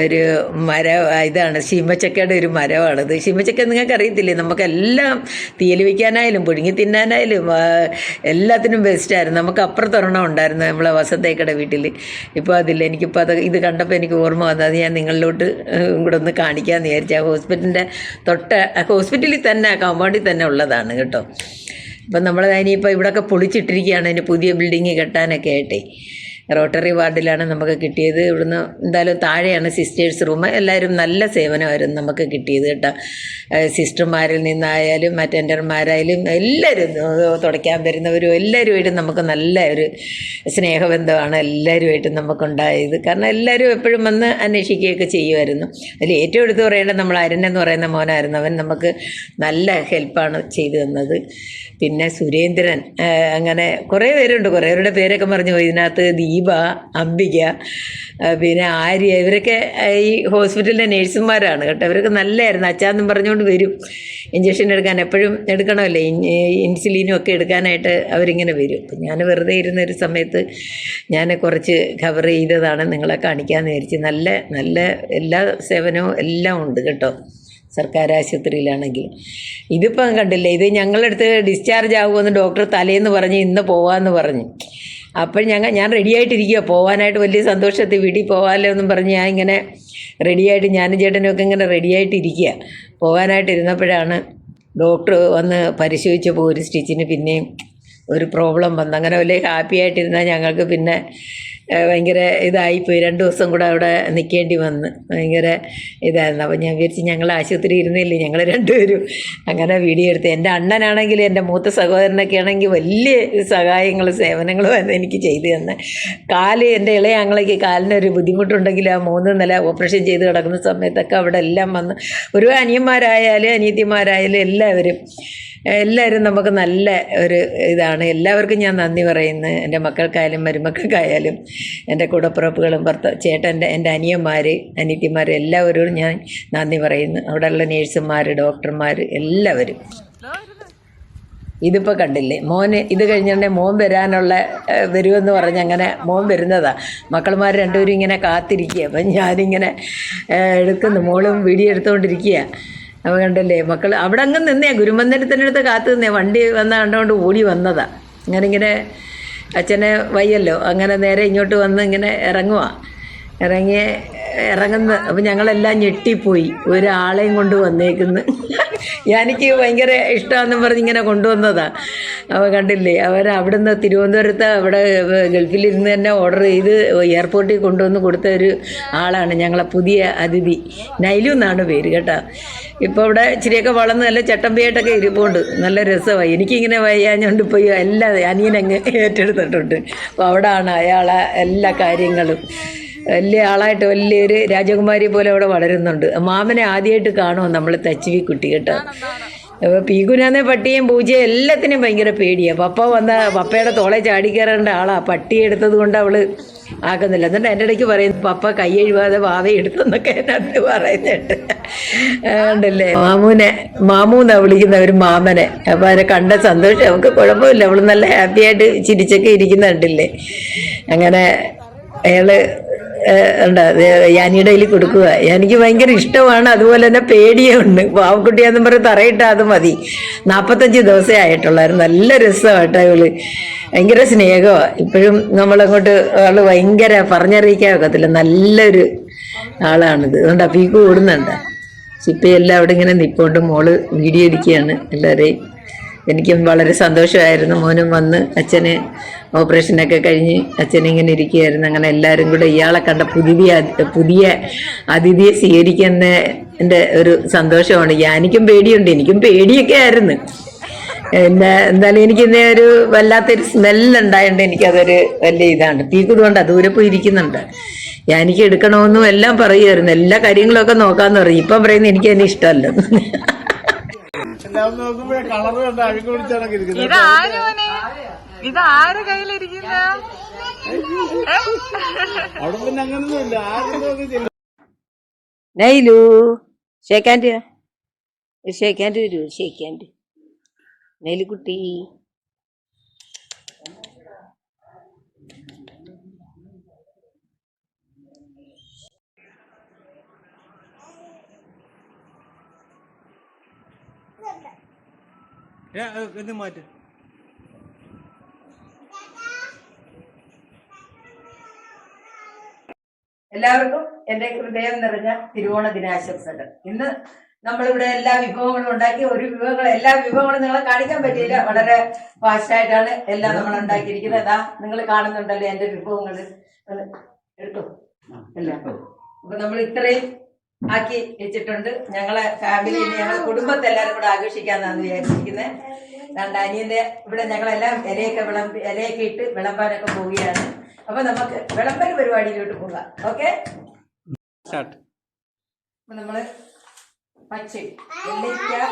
ഒരു മര ഇതാണ്. ശീമച്ചക്കയുടെ ഒരു മരമാണിത്. ശീമച്ചക്ക നിങ്ങൾക്ക് അറിയത്തില്ലേ? നമുക്കെല്ലാം തീയൽ വയ്ക്കാനായാലും പുഴുങ്ങി തിന്നാനായാലും എല്ലാത്തിനും ബെസ്റ്റായിരുന്നു നമുക്ക് അപ്പുറത്തൊരെണ്ണം ഉണ്ടായിരുന്നു നമ്മളെ വസന്തേക്കയുടെ വീട്ടിൽ ഇപ്പോൾ അതില്ല. എനിക്കിപ്പോൾ അത് ഇത് കണ്ടപ്പോൾ എനിക്ക് ഓർമ്മ വന്നത് ഞാൻ നിങ്ങളിലോട്ട് കൂടെ ഒന്ന് കാണിക്കാമെന്ന് വിചാരിച്ചാൽ ഹോസ്പിറ്റലിന്റെ തൊട്ട് ഹോസ്പിറ്റലിൽ തന്നെ കോമ്പൗണ്ടിൽ തന്നെ ഉള്ളതാണ് കേട്ടോ. അപ്പം നമ്മൾ അതിനിപ്പോൾ ഇവിടെയൊക്കെ പൊളിച്ചിട്ടിരിക്കുകയാണ്. ഇനി പുതിയ ബിൽഡിങ് കെട്ടാനൊക്കെ ആയിട്ടേ. റോട്ടറി വാർഡിലാണ് നമുക്ക് കിട്ടിയത്. ഇവിടുന്ന് എന്തായാലും താഴെയാണ് സിസ്റ്റേഴ്സ് റൂം. എല്ലാവരും നല്ല സേവനമായിരുന്നു നമുക്ക് കിട്ടിയത് കേട്ടോ. സിസ്റ്റർമാരിൽ നിന്നായാലും അറ്റൻഡർമാരായാലും എല്ലാവരും തുടയ്ക്കാൻ വരുന്നവരും എല്ലാവരുമായിട്ടും നമുക്ക് നല്ല ഒരു സ്നേഹബന്ധമാണ് എല്ലാവരുമായിട്ടും നമുക്കുണ്ടായത്. കാരണം എല്ലാവരും എപ്പോഴും വന്ന് അന്വേഷിക്കുകയൊക്കെ ചെയ്യുമായിരുന്നു. അതിൽ ഏറ്റവും എടുത്ത് പറയേണ്ടത് നമ്മൾ അരുൺ എന്ന് പറയുന്ന മോനായിരുന്നു. അവൻ നമുക്ക് നല്ല ഹെൽപ്പാണ് ചെയ്തു തന്നത്. പിന്നെ സുരേന്ദ്രൻ അങ്ങനെ കുറേ പേരുണ്ട്. കുറേ പേരൊക്കെ പറഞ്ഞു ഇതിനകത്ത് ദീപ അംബിക പിന്നെ ആര്യ ഇവരൊക്കെ ഈ ഹോസ്പിറ്റലിലെ നേഴ്സുമാരാണ് കേട്ടോ. ഇവരൊക്കെ നല്ലതായിരുന്നു. അച്ഛാന്നും പറഞ്ഞുകൊണ്ട് വരും. ഇഞ്ചക്ഷൻ എടുക്കാൻ എപ്പോഴും എടുക്കണമല്ലേ? ഇൻ- ഇൻസുലിനും ഒക്കെ എടുക്കാനായിട്ട് അവരിങ്ങനെ വരും. അപ്പം ഞാൻ വെറുതെ ഇരുന്ന ഒരു സമയത്ത് ഞാൻ കുറച്ച് കവർ ചെയ്തതാണ് നിങ്ങളെ കാണിക്കാമെന്ന് വിചാരിച്ച്. നല്ല നല്ല എല്ലാ സേവനവും എല്ലാം ഉണ്ട് കേട്ടോ. സർക്കാർ ആശുപത്രിയിലാണെങ്കിൽ. ഇതിപ്പം കണ്ടില്ലേ? ഇത് ഞങ്ങളെടുത്ത് ഡിസ്ചാർജ് ആകുമെന്ന് ഡോക്ടർ തലേന്ന് പറഞ്ഞ് ഇന്ന് പോവാമെന്ന് പറഞ്ഞു. അപ്പോൾ ഞങ്ങൾ ഞാൻ റെഡി ആയിട്ടിരിക്കുക പോകാനായിട്ട് വലിയ സന്തോഷത്തിൽ വീട്ടിൽ പോകാമല്ലോ എന്നും പറഞ്ഞ് ഞാൻ ഇങ്ങനെ റെഡിയായിട്ട് ഞാനും ചേട്ടനും ഒക്കെ ഇങ്ങനെ റെഡി ആയിട്ടിരിക്കുക പോകാനായിട്ട് ഇരുന്നപ്പോഴാണ് ഡോക്ടർ വന്ന് പരിശോധിച്ചപ്പോൾ ഒരു സ്റ്റിച്ചിന് പിന്നെയും ഒരു പ്രോബ്ലം വന്നു. അങ്ങനെ വലിയ ഹാപ്പി ആയിട്ടിരുന്നാൽ ഞങ്ങൾക്ക് പിന്നെ ഭയങ്കര ഇതായിപ്പോയി. രണ്ട് ദിവസം കൂടെ അവിടെ നിൽക്കേണ്ടി വന്ന്. ഭയങ്കര ഇതായിരുന്നു. അപ്പോൾ ഞാൻ വിചാരിച്ച് ഞങ്ങൾ ആശുപത്രി ഇരുന്നില്ലേ? ഞങ്ങൾ രണ്ടുപേരും അങ്ങനെ വീഡിയോ എടുത്ത്. എന്റെ അണ്ണനാണെങ്കിൽ എന്റെ മൂത്ത സഹോദരനൊക്കെ ആണെങ്കിൽ വലിയ സഹായങ്ങളും സേവനങ്ങളും ആയിരുന്നു എനിക്ക് ചെയ്തു തന്നെ. കാൽ എന്റെ ഇളയ ആങ്ങളേക്ക് കാലിനൊരു ബുദ്ധിമുട്ടുണ്ടെങ്കിൽ ആ മൂന്ന് നില ഓപ്പറേഷൻ ചെയ്ത് കിടക്കുന്ന സമയത്തൊക്കെ അവിടെ എല്ലാം വന്ന് ഒരു അനിയന്മാരായാലും അനിയത്തിമാരായാലും എല്ലാവരും എല്ലാവരും നമുക്ക് നല്ല ഒരു ഇതാണ്. എല്ലാവർക്കും ഞാൻ നന്ദി പറയുന്നു. എന്റെ മക്കൾക്കായാലും മരുമക്കൾക്കായാലും. എന്റെ കൂടപ്പിറപ്പുകളും ഭർത്ത ചേട്ടന്റെ എന്റെ അനിയന്മാർ അനിയത്തിമാർ എല്ലാവരോടും ഞാൻ നന്ദി പറയുന്നു. അവിടെയുള്ള നേഴ്സുമാർ ഡോക്ടർമാർ എല്ലാവരും. ഇതിപ്പോൾ കണ്ടില്ലേ? മോന് ഇത് കഴിഞ്ഞിട്ടുണ്ടെങ്കിൽ മോൻ വരാനുള്ള വരുമെന്ന് പറഞ്ഞ് അങ്ങനെ മോൻ വരുന്നതാ. മക്കളുമാർ രണ്ടുപേരും ഇങ്ങനെ കാത്തിരിക്കുക. അപ്പം ഞാനിങ്ങനെ എടുക്കുന്നു. മോളും വീഡിയോ അപ്പോൾ കണ്ടല്ലേ? മക്കൾ അവിടെ അങ്ങ് നിന്നേ. ഗുരുമന്ദിരത്തിനടുത്ത് കാത്തു നിന്നേ. വണ്ടി വന്ന കണ്ടുകൊണ്ട് ഓടി വന്നതാ. അങ്ങനെ ഇങ്ങനെ അച്ഛനെ വയ്യല്ലോ. അങ്ങനെ നേരെ ഇങ്ങോട്ട് വന്ന് ഇങ്ങനെ ഇറങ്ങുക ഇറങ്ങി ഇറങ്ങുന്ന അപ്പം ഞങ്ങളെല്ലാം ഞെട്ടിപ്പോയി. ഒരാളെയും കൊണ്ട് വന്നേക്കുന്നു. എനിക്ക് ഭയങ്കര ഇഷ്ടമാണെന്നും പറഞ്ഞ് ഇങ്ങനെ കൊണ്ടുവന്നതാ. അവ കണ്ടില്ലേ അവർ അവിടുന്ന് തിരുവനന്തപുരത്ത് അവിടെ ഗൾഫിലിരുന്ന് തന്നെ ഓർഡർ ചെയ്ത് എയർപോർട്ടിൽ കൊണ്ടുവന്ന് കൊടുത്ത ഒരു ആളാണ് ഞങ്ങളെ പുതിയ അതിഥി. നൈലു എന്നാണ് പേര് കേട്ടോ. ഇപ്പോൾ ഇവിടെ ഇച്ചിരിയൊക്കെ വളർന്ന് നല്ല ചട്ടമ്പിയായിട്ടൊക്കെ ഇരിപ്പുണ്ട്. നല്ല രസമായി. എനിക്കിങ്ങനെ വയ്യാഞ്ഞുകൊണ്ട് പോയി എല്ലാ അനിയനങ്ങ് ഏറ്റെടുത്തിട്ടുണ്ട്. അപ്പോൾ അവിടെയാണ് അയാളെ എല്ലാ കാര്യങ്ങളും. വലിയ ആളായിട്ട് വലിയൊരു രാജകുമാരി പോലെ അവിടെ വളരുന്നുണ്ട്. മാമനെ ആദ്യമായിട്ട് കാണുമോ നമ്മൾ തച്ചുവി കുട്ടി കേട്ടോ? അപ്പോൾ പീകുനാന്നെ പട്ടിയും പൂച്ചയും എല്ലാത്തിനും ഭയങ്കര പേടിയാണ് പപ്പ വന്ന പപ്പയുടെ തോളെ ചാടിക്കേറേണ്ട ആളാ. പട്ടി എടുത്തത് കൊണ്ട് അവൾ ആക്കുന്നില്ല. എന്നിട്ട് എന്റെ ഇടയ്ക്ക് പറയും പപ്പ കൈ എഴുവാതെ വാവ എടുത്തെന്നൊക്കെ പറയുന്നുണ്ട് ഉണ്ടല്ലേ മാമൂനെ മാമൂന്നാ വിളിക്കുന്ന ഒരു മാമനെ. അപ്പം അതിനെ കണ്ട സന്തോഷം. നമുക്ക് കുഴപ്പമില്ല. അവൾ നല്ല ഹാപ്പി ആയിട്ട് ചിരിച്ചൊക്കെ ഇരിക്കുന്നുണ്ടല്ലേ. അങ്ങനെ അയാൾ യാനിയുടെ കയ്യിൽ കൊടുക്കുക. എനിക്ക് ഭയങ്കര ഇഷ്ടമാണ്. അതുപോലെ തന്നെ പേടിയുണ്ട്. പാവക്കുട്ടിയാന്നും പറഞ്ഞ് തറയിട്ടാ അത് മതി. നാൽപ്പത്തഞ്ച് ദിവസമേ ആയിട്ടുള്ളായിരുന്നു. നല്ല രസമായിട്ട് അവൾ ഭയങ്കര സ്നേഹമാണ് ഇപ്പോഴും നമ്മളങ്ങോട്ട് ആൾ ഭയങ്കര പറഞ്ഞറിയിക്കാൻ ഒക്കത്തില്ല. നല്ലൊരു ആളാണിത്. അതുകൊണ്ട് അപ്പീക്ക് കൂടുന്നുണ്ട് ചിപ്പയെല്ലാം അവിടെ ഇങ്ങനെ നിപ്പോണ്ട്. മോൾ വീഡിയോ എടുക്കുകയാണ്. എല്ലാവരെയും എനിക്കും വളരെ സന്തോഷമായിരുന്നു. മോനും വന്ന് അച്ഛന് ഓപ്പറേഷനൊക്കെ കഴിഞ്ഞ് അച്ഛൻ ഇങ്ങനെ ഇരിക്കുകയായിരുന്നു. അങ്ങനെ എല്ലാവരും കൂടെ ഇയാളെ കണ്ട പുതിയ പുതിയ അതിഥിയെ സ്വീകരിക്കുന്ന എന്റെ ഒരു സന്തോഷമാണ്. എനിക്കും പേടിയുണ്ട്. എനിക്കും പേടിയൊക്കെ ആയിരുന്നു. പിന്നെ എന്തായാലും എനിക്ക് ഇന്നേ ഒരു വല്ലാത്തൊരു സ്മെല്ലുണ്ടായോണ്ട് എനിക്കതൊരു വലിയ ഇതാണ്. തീക്കുതുകൊണ്ട് ദൂരെ പോയി ഇരിക്കുന്നുണ്ട്. എനിക്ക് എടുക്കണമെന്നും എല്ലാം പറയുമായിരുന്നു എല്ലാ കാര്യങ്ങളൊക്കെ നോക്കാമെന്ന് പറയും ഇപ്പം പറയുന്നത് എനിക്ക് അതിന് ഇഷ്ടമല്ലെന്ന് എല്ലാം നോക്കുമ്പോഴേ കളറ് കണ്ട അഴുക്ക് പിടിച്ചാണൊക്കെ ഇരിക്കുന്നത് കയ്യിലിരിക്കുന്ന? അവിടെ പിന്നെ അങ്ങനൊന്നും ഇല്ല. ആരും നോക്കി ചെല്ലും നൈലു ഷേക്കാൻഡ് ഷേക്കാൻഡ് വരൂ ഷേക്കാൻഡ് നൈലുകുട്ടി. ഇത് മാറ്റ് എല്ലാവർക്കും എന്റെ ഹൃദയം നിറഞ്ഞ തിരുവോണ ദിനാശംസകൾ. ഇന്ന് നമ്മളിവിടെ എല്ലാ വിഭവങ്ങളും ഉണ്ടാക്കി ഒരു വിഭവങ്ങൾ എല്ലാ വിഭവങ്ങളും നിങ്ങളെ കാണിക്കാൻ പറ്റിയില്ല. വളരെ ഫാസ്റ്റായിട്ടാണ് എല്ലാം നമ്മൾ ഉണ്ടാക്കിയിരിക്കുന്നത്. അതാ നിങ്ങൾ കാണുന്നുണ്ടല്ലോ എന്റെ വിഭവങ്ങൾ. എടുത്തു? അല്ല എല്ലാം. അപ്പൊ നമ്മൾ ഇത്രയും ആക്കി വെച്ചിട്ടുണ്ട്. ഞങ്ങളെ ഫാമിലി ഞങ്ങളെ കുടുംബത്തെ എല്ലാവരും കൂടെ ആഘോഷിക്കാന്നാണ് വിചാരിച്ചിരിക്കുന്നത് രണ്ട് അനിയന്റെ ഇവിടെ ഞങ്ങളെല്ലാം ഇലയൊക്കെ വിളമ്പി ഇലയൊക്കെ ഇട്ട് വിളമ്പാനൊക്കെ പോവുകയാണ്. അപ്പൊ നമുക്ക് വിളമ്പര പരിപാടിയിലോട്ട് പോകാം. ഓക്കെ? നമ്മൾ പച്ച എല്ലാവരും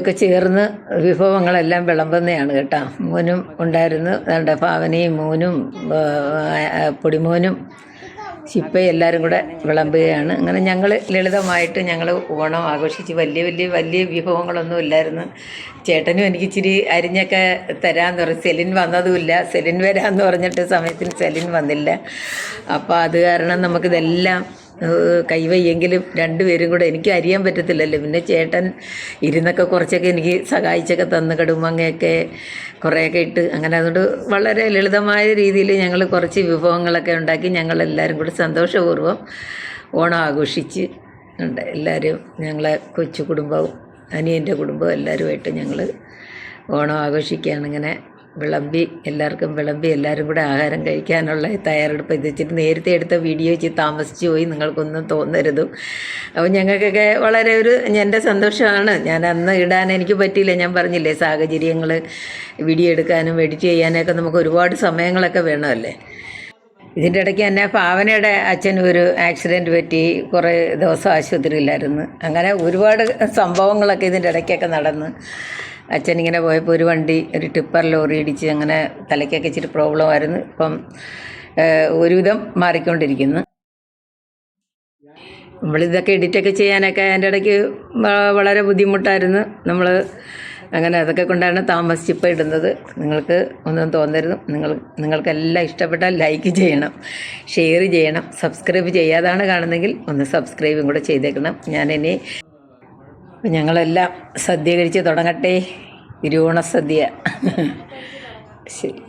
ഒക്കെ ചേർന്ന് വിഭവങ്ങളെല്ലാം വിളമ്പുന്നതാണ് കേട്ടോ. മോനും ഉണ്ടായിരുന്നു. അതുകൊണ്ട് ഭാവനയും മോനും പൊടിമോനും ശിപ്പയും എല്ലാവരും കൂടെ വിളമ്പുകയാണ്. അങ്ങനെ ഞങ്ങൾ ലളിതമായിട്ട് ഞങ്ങൾ ഓണം ആഘോഷിച്ച് വലിയ വലിയ വലിയ വിഭവങ്ങളൊന്നും ഇല്ലായിരുന്നു. ചേട്ടനും എനിക്ക് ഇച്ചിരി അരിഞ്ഞൊക്കെ തരാമെന്ന് പറഞ്ഞു. സെലിൻ വന്നതുമില്ല. സെലിൻ വരാമെന്ന് പറഞ്ഞിട്ട് സമയത്തിന് സെലിൻ വന്നില്ല. അപ്പോൾ അത് കാരണം നമുക്കിതെല്ലാം കൈവയ്യെങ്കിലും രണ്ടുപേരും കൂടെ എനിക്ക് അറിയാൻ പറ്റത്തില്ലല്ലോ. പിന്നെ ചേട്ടൻ ഇരുന്നൊക്കെ കുറച്ചൊക്കെ എനിക്ക് സഹായിച്ചൊക്കെ തന്ന് കടുമങ്ങയൊക്കെ കുറേയൊക്കെ ഇട്ട് അങ്ങനെ അതുകൊണ്ട് വളരെ ലളിതമായ രീതിയിൽ ഞങ്ങൾ കുറച്ച് വിഭവങ്ങളൊക്കെ ഉണ്ടാക്കി ഞങ്ങളെല്ലാവരും കൂടെ സന്തോഷപൂർവം ഓണം ആഘോഷിച്ച് ഉണ്ട്. എല്ലാവരും ഞങ്ങളെ കൊച്ചു കുടുംബവും അനിയന്റെ കുടുംബവും എല്ലാവരുമായിട്ട് ഞങ്ങൾ ഓണം ആഘോഷിക്കുകയാണ്. ഇങ്ങനെ വിളമ്പി എല്ലാവർക്കും വിളമ്പി എല്ലാവരും കൂടെ ആഹാരം കഴിക്കാനുള്ള തയ്യാറെടുപ്പ് എത്തിച്ചിട്ട് നേരത്തെ എടുത്ത വീഡിയോ വെച്ച് താമസിച്ചു പോയി. നിങ്ങൾക്കൊന്നും തോന്നരുത്. അപ്പോൾ ഞങ്ങൾക്കൊക്കെ വളരെ ഒരു എന്റെ സന്തോഷമാണ്. ഞാൻ അന്ന് ഇടാൻ എനിക്ക് പറ്റിയില്ല. ഞാൻ പറഞ്ഞില്ലേ സാഹചര്യങ്ങൾ വീഡിയോ എടുക്കാനും എഡിറ്റ് ചെയ്യാനൊക്കെ നമുക്ക് ഒരുപാട് സമയങ്ങളൊക്കെ വേണമല്ലേ? ഇതിന്റെ ഇടയ്ക്ക് തന്നെ ഭാവനയുടെ അച്ഛന് ഒരു ആക്സിഡന്റ് പറ്റി കുറേ ദിവസം ആശുപത്രിയിലായിരുന്നു. അങ്ങനെ ഒരുപാട് സംഭവങ്ങളൊക്കെ ഇതിന്റെ ഇടയ്ക്കൊക്കെ നടന്ന്. അച്ഛനിങ്ങനെ പോയപ്പോൾ ഒരു വണ്ടി ഒരു ടിപ്പർ ലോറി ഇടിച്ച് അങ്ങനെ തലയ്ക്കൊക്കെ ഇച്ചിരി പ്രോബ്ലം ആയിരുന്നു. ഇപ്പം ഒരുവിധം മാറിക്കൊണ്ടിരിക്കുന്നു. നമ്മളിതൊക്കെ എഡിറ്റൊക്കെ ചെയ്യാനൊക്കെ അതിന്റെ ഇടയ്ക്ക് വളരെ ബുദ്ധിമുട്ടായിരുന്നു. നമ്മൾ അങ്ങനെ അതൊക്കെ കൊണ്ടാണ് താമസിച്ചിപ്പോൾ ഇടുന്നത്. നിങ്ങൾക്ക് ഒന്നും തോന്നരുത്. നിങ്ങൾ നിങ്ങൾക്കെല്ലാം ഇഷ്ടപ്പെട്ടാൽ ലൈക്ക് ചെയ്യണം ഷെയർ ചെയ്യണം സബ്സ്ക്രൈബ് ചെയ്യാതാണ് കാണുന്നെങ്കിൽ ഒന്ന് സബ്സ്ക്രൈബും കൂടെ ചെയ്തേക്കണം. ഞാനിനി അപ്പം ഞങ്ങളെല്ലാം സദ്യ കഴിച്ച് തുടങ്ങട്ടെ. തിരുവോണ സദ്യ ശരി.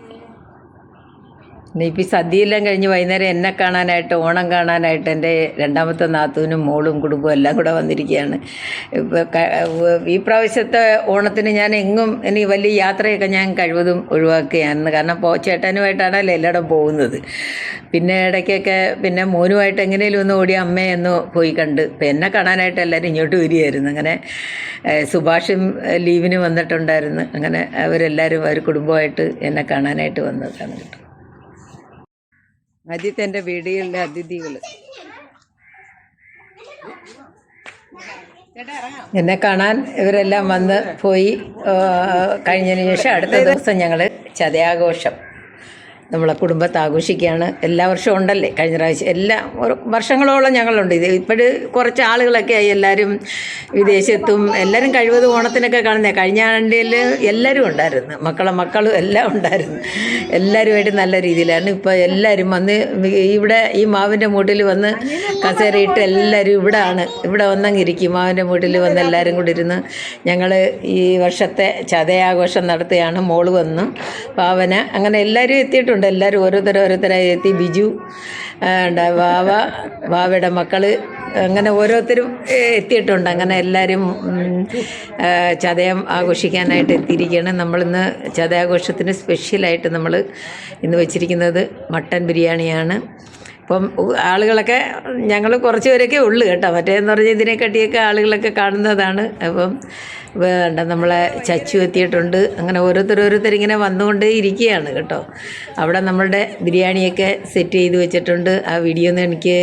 ഇനിയിപ്പോൾ സദ്യയെല്ലാം കഴിഞ്ഞ് വൈകുന്നേരം എന്നെ കാണാനായിട്ട് ഓണം കാണാനായിട്ട് എന്റെ രണ്ടാമത്തെ നാത്തൂനും മോളും കുടുംബവും എല്ലാം കൂടെ വന്നിരിക്കുകയാണ്. ഇപ്പോൾ ഈ പ്രാവശ്യത്തെ ഓണത്തിന് ഞാൻ എങ്ങും ഇനി വലിയ യാത്രയൊക്കെ ഞാൻ കഴിവതും ഒഴിവാക്കുകയാണ് കാരണം പോ ചേട്ടനുമായിട്ടാണല്ലോ എല്ലായിടും പോകുന്നത്. പിന്നെ ഇടയ്ക്കൊക്കെ പിന്നെ മോനുമായിട്ട് എങ്ങനെയും ഒന്ന് ഓടി അമ്മയെന്ന് പോയി കണ്ട്. ഇപ്പം എന്നെ കാണാനായിട്ട് എല്ലാവരും ഇങ്ങോട്ട് വരികയായിരുന്നു. അങ്ങനെ സുഭാഷും ലീവിന് വന്നിട്ടുണ്ടായിരുന്നു. അങ്ങനെ അവരെല്ലാവരും അവർ കുടുംബമായിട്ട് എന്നെ കാണാനായിട്ട് വന്നതാണ്. കേട്ടോ ആദ്യത്തെ എന്റെ വീടുകളിലെ അതിഥികൾ. എന്നെ കാണാൻ ഇവരെല്ലാം വന്ന് പോയി കഴിഞ്ഞതിന് ശേഷം അടുത്ത ദിവസം ഞങ്ങൾ ചതയാഘോഷം. നമ്മളെ കുടുംബത്തെ ആഘോഷിക്കുകയാണ്. എല്ലാ വർഷവും ഉണ്ടല്ലേ? കഴിഞ്ഞ പ്രാവശ്യം എല്ലാ വർഷങ്ങളോളം ഞങ്ങളുണ്ട്. ഇത് ഇപ്പോഴ് കുറച്ച് ആളുകളൊക്കെ ആയി എല്ലാവരും വിദേശത്തും എല്ലാവരും കഴിവതും ഓണത്തിനൊക്കെ കാണുന്നത് കഴിഞ്ഞ ആണ്ടിൽ എല്ലാവരും ഉണ്ടായിരുന്നു. മക്കളെ മക്കളും എല്ലാം ഉണ്ടായിരുന്നു. എല്ലാവരുമായിട്ട് നല്ല രീതിയിലായിരുന്നു. ഇപ്പോൾ എല്ലാവരും വന്ന് ഇവിടെ ഈ മാവിന്റെ മൂട്ടിൽ വന്ന് കസേരയിട്ട് എല്ലാവരും ഇവിടെ ആണ് ഇവിടെ വന്നങ്ങിരിക്കും. മാവിന്റെ മൂട്ടിൽ വന്ന് എല്ലാവരും കൂടി ഇരുന്ന് ഞങ്ങൾ ഈ വർഷത്തെ ചതയാഘോഷം നടത്തുകയാണ്. മോൾ വന്നു. പാവന. അങ്ങനെ എല്ലാവരും എത്തിയിട്ടുണ്ട്. എല്ലാവരും ഓരോരുത്തരും ഓരോരുത്തരായി എത്തി. ബിജു വാവ വാവയുടെ മക്കൾ അങ്ങനെ ഓരോരുത്തരും എത്തിയിട്ടുണ്ട്. അങ്ങനെ എല്ലാവരും ചതയം ആഘോഷിക്കാനായിട്ട് എത്തിയിരിക്കുകയാണ്. നമ്മളിന്ന് ചതയാഘോഷത്തിന് സ്പെഷ്യലായിട്ട് നമ്മൾ ഇന്ന് വെച്ചിരിക്കുന്നത് മട്ടൻ ബിരിയാണിയാണ്. അപ്പം ആളുകളൊക്കെ ഞങ്ങൾ കുറച്ച് പേരൊക്കെ ഉള്ളു കേട്ടോ. മറ്റേന്ന് പറഞ്ഞാൽ ഇതിനെക്കാട്ടിയൊക്കെ ആളുകളൊക്കെ കാണുന്നതാണ്. അപ്പം വേണ്ട നമ്മളെ ചച്ചു എത്തിയിട്ടുണ്ട്. അങ്ങനെ ഓരോരുത്തർ ഇങ്ങനെ വന്നുകൊണ്ടേ ഇരിക്കുകയാണ് കേട്ടോ. അവിടെ നമ്മളുടെ ബിരിയാണിയൊക്കെ സെറ്റ് ചെയ്ത് വെച്ചിട്ടുണ്ട്. ആ വീഡിയോ ഒന്നും എനിക്ക്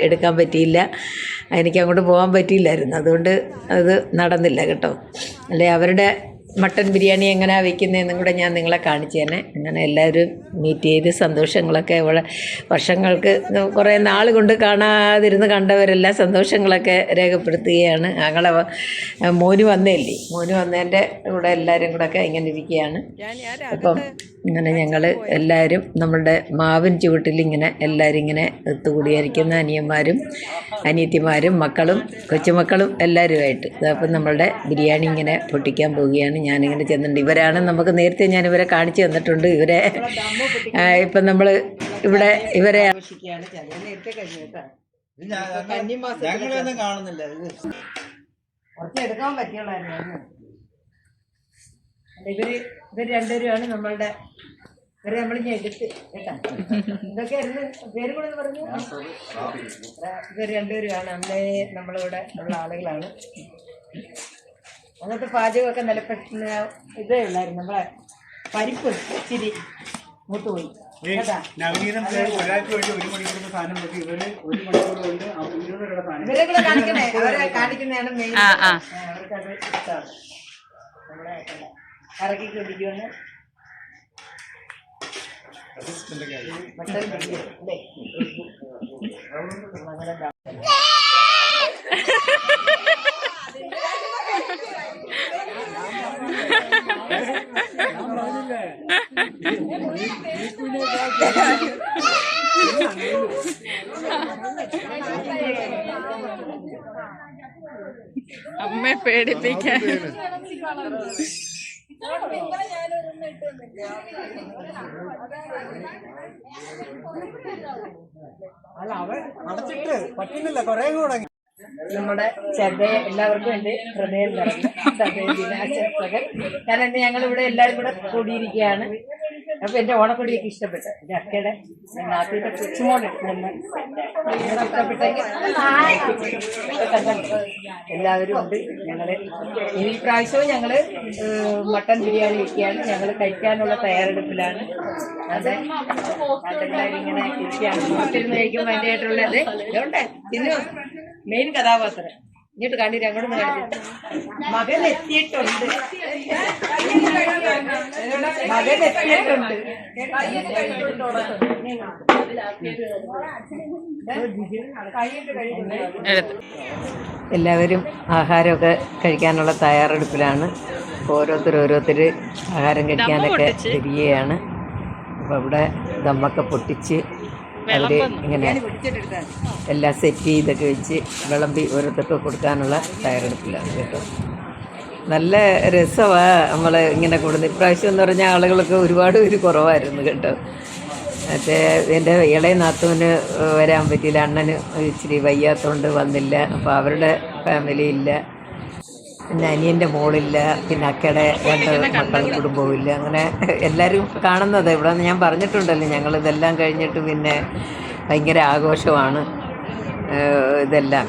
എടുക്കാൻ പറ്റിയില്ല. എനിക്ക് അങ്ങോട്ട് പോകാൻ പറ്റിയില്ലായിരുന്നു. അതുകൊണ്ട് അത് നടന്നില്ല കേട്ടോ. അല്ലെ അവരുടെ മട്ടൻ ബിരിയാണി എങ്ങനെയാണ് വെക്കുന്നതെന്നും കൂടെ ഞാൻ നിങ്ങളെ കാണിച്ചു തന്നെ അങ്ങനെ എല്ലാവരും മീറ്റ് ചെയ്ത് സന്തോഷങ്ങളൊക്കെ ഇവിടെ വർഷങ്ങൾക്ക് കുറേ നാൾ കൊണ്ട് കാണാതിരുന്ന് കണ്ടവരെല്ലാം സന്തോഷങ്ങളൊക്കെ രേഖപ്പെടുത്തുകയാണ്. ഞങ്ങളെ മോന് വന്നേല്ലേ? മോന് വന്നതിന്റെ കൂടെ എല്ലാവരും കൂടെ ഒക്കെ ഇങ്ങനെ ഇരിക്കുകയാണ്. അപ്പം ഇങ്ങനെ ഞങ്ങൾ എല്ലാവരും നമ്മളുടെ മാവിൻ ചുവട്ടിൽ ഇങ്ങനെ എല്ലാവരും ഇങ്ങനെ ഒത്തുകൂടിയായിരിക്കുന്ന അനിയന്മാരും അനിയത്തിമാരും മക്കളും കൊച്ചുമക്കളും എല്ലാവരുമായിട്ട് അപ്പം നമ്മളുടെ ബിരിയാണി ഇങ്ങനെ പൊട്ടിക്കാൻ പോവുകയാണ്. ഞാനിങ്ങനെ ചെന്നിട്ടുണ്ട്. ഇവരാണ് നമുക്ക് നേരത്തെ ഞാൻ ഇവരെ കാണിച്ചു തന്നിട്ടുണ്ട്. ഇവരെ ഇപ്പം നമ്മൾ ഇവിടെ ഇവരെ ആഘോഷിക്കുകയാണ്. നേരത്തെ കഴിഞ്ഞു കേട്ടോ. ഞങ്ങളൊന്നും കാണുന്നില്ല. കുറച്ച് എടുക്കാൻ പറ്റിയുള്ളായിരുന്നു ഇവർ ഇവർ രണ്ടുപേരുമാണ് നമ്മളുടെ ഇവരെ നമ്മൾ ഞാൻ എടുത്ത് കേട്ടാ. ഇതൊക്കെയായിരുന്നു പേര് കൂടെ ഒന്ന് പറഞ്ഞു? ഇവർ രണ്ടുപേരുമാണ്. അന്നേ നമ്മളിവിടെ ഉള്ള ആളുകളാണ്. അന്നത്തെ പാചകമൊക്കെ നിലപ്പെട്ടുന്ന ഇതേ ഉള്ളായിരുന്നു. നമ്മളെ പരിപ്പ് ഇച്ചിരി മൂത്തുപോയി. പോയി നവനീതം ഒരാൾക്ക് വേണ്ടി ഒരു മണിക്കൂർ സാധനം വെച്ച് ഇവർ ഒരു മണിക്കൂർ കൊണ്ട് ഇരുപത് രൂപയുടെ സാധനം ഇവരെ കൂടെ കാണിക്കണേ അവരെ കാണിക്കുന്നതാണ് മെയിൻ. അവർക്കത് ഇഷ്ടമാണ് നമ്മളെ മട്ടൻ അല്ലേ? അങ്ങനെ പേടിപ്പിക്കാൻ. അല്ല അവൻ അടച്ചിട്ട് പറ്റുന്നില്ല കൊറേ കൂടെ നമ്മുടെ ശ്രദ്ധയെ എല്ലാവർക്കും എന്റെ ഹൃദയം നിറഞ്ഞ ശ്രദ്ധയും ദിനാശംസകൾ. കാരണം ഇന്ന് ഞങ്ങൾ ഇവിടെ എല്ലാവരും കൂടെ കൂടിയിരിക്കുകയാണ്. അപ്പൊ എന്റെ ഓണക്കൊടിയൊക്കെ ഇഷ്ടപ്പെട്ടു. എന്റെ അക്കയുടെ നാട്ടിലെ കൊച്ചുമോൾ ഇഷ്ടപ്പെട്ടെങ്കിൽ എല്ലാവരും ഉണ്ട്. ഞങ്ങൾ ഇനി പ്രാവശ്യവും ഞങ്ങൾ മട്ടൺ ബിരിയാണി വെക്കുകയാണ്. ഞങ്ങൾ കഴിക്കാനുള്ള തയ്യാറെടുപ്പിലാണ്. അതെ അതെല്ലാവരും ഇങ്ങനെ ഇരിക്കുകയാണ്. കഴിക്കുമ്പോൾ അതിന്റെ ആയിട്ടുള്ളത് ഇതുണ്ട്? ഇന്ന് മെയിൻ കഥാപാത്രം. ഇങ്ങോട്ട് കണ്ടിട്ട് അങ്ങോട്ട് മകൻ എത്തിയിട്ടുണ്ട്. മകൻ എത്തിയിട്ടുണ്ട്. എല്ലാവരും ആഹാരമൊക്കെ കഴിക്കാനുള്ള തയ്യാറെടുപ്പിലാണ്. ഓരോരുത്തർ ഓരോരുത്തർ ആഹാരം കഴിക്കാനൊക്കെ തിരികെയാണ് അപ്പോൾ ഇവിടെ ദമ്മൊക്കെ പൊട്ടിച്ച് അവർ ഇങ്ങനെ എല്ലാം സെറ്റ് ചെയ്തൊക്കെ വെച്ച് വിളമ്പി ഓരോരുത്തർക്ക് കൊടുക്കാനുള്ള തയ്യാറെടുപ്പിലാണ് കേട്ടോ. നല്ല രസമാണ് നമ്മൾ ഇങ്ങനെ കൂടുന്നത്. ഇപ്രാവശ്യം എന്ന് പറഞ്ഞാൽ ആളുകളൊക്കെ ഒരുപാട് പേര് കുറവായിരുന്നു കേട്ടോ. മറ്റേ എന്റെ ഇളയ നാത്തൂന് വരാൻ പറ്റിയില്ല. അണ്ണന് ഇച്ചിരി വയ്യാത്തതുകൊണ്ട് വന്നില്ല. അപ്പോൾ അവരുടെ ഫാമിലി ഇല്ല. പിന്നെ അനിയന്റെ മോളില്ല പിന്നെ അക്കയുടെ രണ്ട് മക്കൾ കുടുംബവും ഇല്ല അങ്ങനെ എല്ലാവരും കാണുന്നത്. ഇവിടെ ഞാൻ പറഞ്ഞിട്ടുണ്ടല്ലോ ഞങ്ങൾ ഇതെല്ലാം കഴിഞ്ഞിട്ട് പിന്നെ ഭയങ്കര ആഘോഷമാണ്. ഇതെല്ലാം.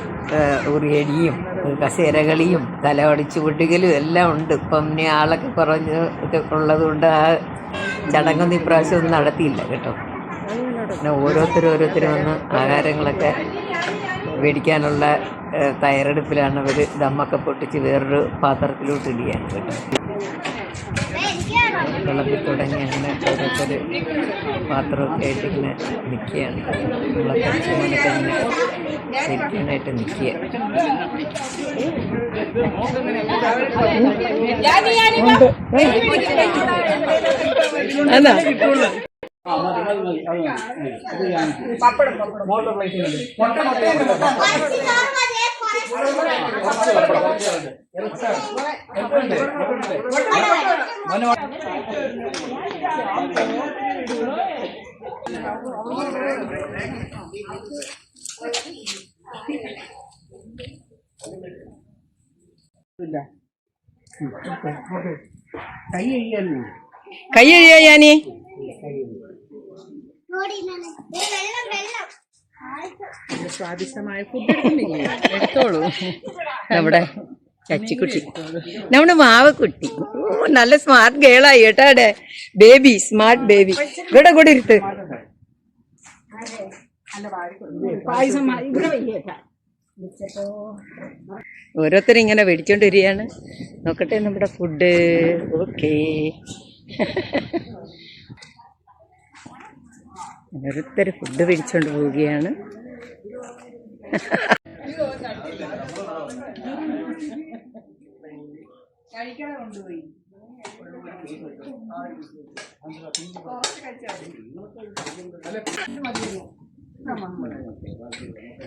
ഉറിയടിയും കസേരകളിയും തലവടിച്ചു പൊട്ടിക്കലും എല്ലാം ഉണ്ട്. ഇപ്പം ഇനി ആളൊക്കെ കുറഞ്ഞ് ഉള്ളതുകൊണ്ട് ഉള്ളത് കൊണ്ട് ആ ചടങ്ങൊന്നും ഇപ്രാവശ്യം ഒന്നും നടത്തിയില്ല കേട്ടോ. പിന്നെ ഓരോരുത്തരും ഓരോരുത്തരും വന്ന് ആഹാരങ്ങളൊക്കെ മേടിക്കാനുള്ള തയ്യാറെടുപ്പിലാണ് അവർ ദമ്മൊക്കെ പൊട്ടിച്ച് വേറൊരു പാത്രത്തിലോട്ട് ഇടിയാൻ കേട്ടോ. വിളമ്പി തുടങ്ങി അങ്ങനെ ഓരോരുത്തർ പാത്രമൊക്കെ ആയിട്ട് ഇങ്ങനെ നിൽക്കുകയാണ് നമ്മളെ ഇങ്ങനെ ഇരിക്കാനായിട്ട് നിൽക്കുക. അതാ. കൈ കഴിയോ ഞാനീ വെള്ളം വെള്ളം സ്വാദിഷ്ടമായ ഫുഡ് എടുക്കുന്നില്ലേ? എടുത്തോളൂ. നമ്മുടെ ചച്ചിക്കുട്ടി നമ്മുടെ മാവക്കുട്ടി. ഓ, നല്ല സ്മാർട്ട് ഗേളായി കേട്ടോ അവിടെ. ബേബി സ്മാർട്ട് ബേബി ഇവിടെ കൂടെ ഇരുത്ത്. ഓരോരുത്തരും ഇങ്ങനെ മേടിച്ചോണ്ട് വരികയാണ് നോക്കട്ടെ നമ്മുടെ ഫുഡ് ഓക്കേ ഓരോരുത്തർ ഫുഡ് പിടിച്ചോണ്ട് പോവുകയാണ്.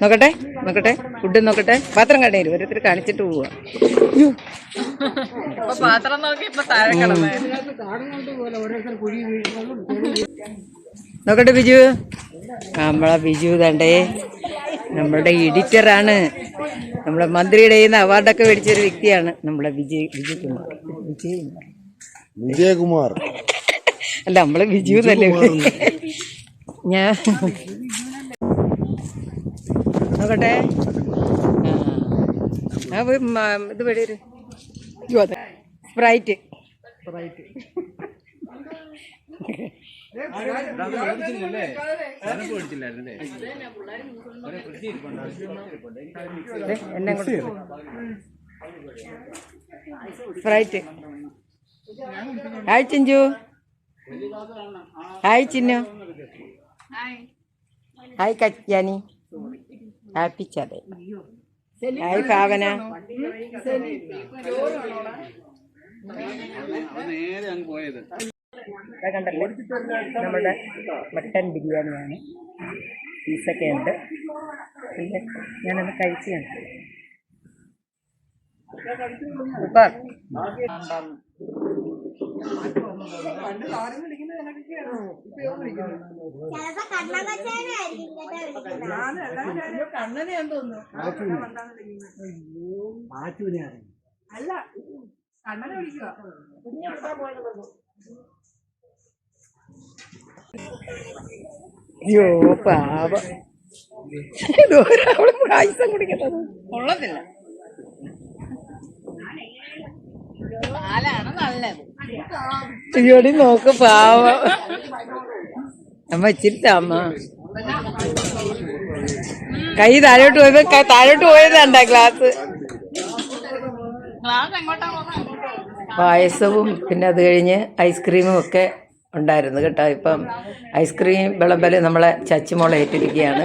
നോക്കട്ടെ നോക്കട്ടെ ഫുഡ് നോക്കട്ടെ. പാത്രം കണ്ടേരും ഓരോരുത്തർ കാണിച്ചിട്ട് പോവാ പാത്രം നോക്കി ഇപ്പൊ താഴെ കിടന്നേ. നോക്കട്ടെ ബിജു. നമ്മളെ ബിജു തണ്ടേ നമ്മളുടെ എഡിറ്ററാണ്. നമ്മളെ മന്ത്രിയുടെ കയ്യിൽ നിന്ന് അവാർഡൊക്കെ മേടിച്ചൊരു വ്യക്തിയാണ് നമ്മളെ വിജയ് വിജയ് കുമാർ. വിജയ് കുമാർ. വിജയകുമാർ അല്ല നമ്മളെ ബിജു എന്നല്ലേ ഞാൻ നോക്കട്ടെ. ആ. പോയി ഇത് വെടിയൊരു സ്പ്രൈറ്റ്. ദേ, എന്നെ Sprite hi Chinchu. Hi Chinnu. Hi. കച്ചാനി happy ചതേ. ഹായ് ഭാവന. നേരെ അങ്ങ് പോയത്. ഇതാ കണ്ടല്ലേ? നമ്മുടെ മട്ടൻ ബിരിയാണിയാണ്. പീസൊക്കെ ഉണ്ട്. പിന്നെ ഞാനത് കഴിച്ചാണ് അല്ല കണ്ണനെ വിളിക്കുക കേട്ടോ വിളിക്കുന്നത്. അയ്യോ പാവം. ഇതൊരാളും പായസം കുടിക്കുന്നത്. കൊള്ളത്തില്ല. അയ്യോടി നോക്ക് പാവ. അമ്മ ഇച്ചിരി അമ്മ കൈ താഴോട്ട് പോയത് താഴോട്ട് പോയതാണ്ട ഗ്ലാസ് പായസവും പിന്നെ അത് കഴിഞ്ഞ് ഐസ്ക്രീമും ഒക്കെ ഉണ്ടായിരുന്നു കേട്ടോ. ഇപ്പം ഐസ്ക്രീം വിളമ്പൽ നമ്മളെ ചച്ചിമോൾ ഏറ്റിരിക്കുകയാണ്.